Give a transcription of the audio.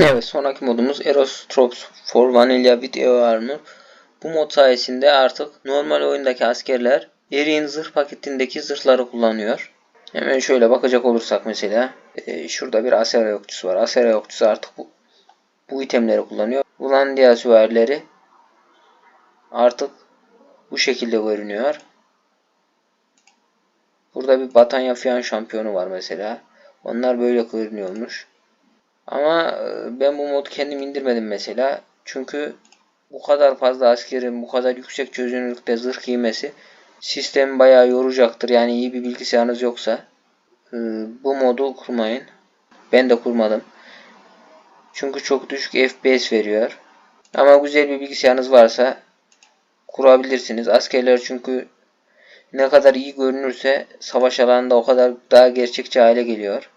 Evet sonraki modumuz Eros Troops for Vanilla Video Armor. Bu mod sayesinde artık normal oyundaki askerler Eri'nin zırh paketindeki zırhları kullanıyor. Hemen şöyle bakacak olursak mesela e, şurada bir Asera yokçusu var. Asera yokçusu artık bu, bu itemleri kullanıyor. Ulandia süvarileri artık bu şekilde görünüyor. Burada bir Batanya Fiyan şampiyonu var mesela. Onlar böyle görünüyormuş. Ama e, ben bu modu kendim indirmedim mesela. Çünkü bu kadar fazla askerin bu kadar yüksek çözünürlükte zırh giymesi sistemi bayağı yoracaktır. Yani iyi bir bilgisayarınız yoksa e, bu modu kurmayın. Ben de kurmadım. Çünkü çok düşük FPS veriyor. Ama güzel bir bilgisayarınız varsa kurabilirsiniz. Askerler çünkü ne kadar iyi görünürse savaş alanında o kadar daha gerçekçi hale geliyor.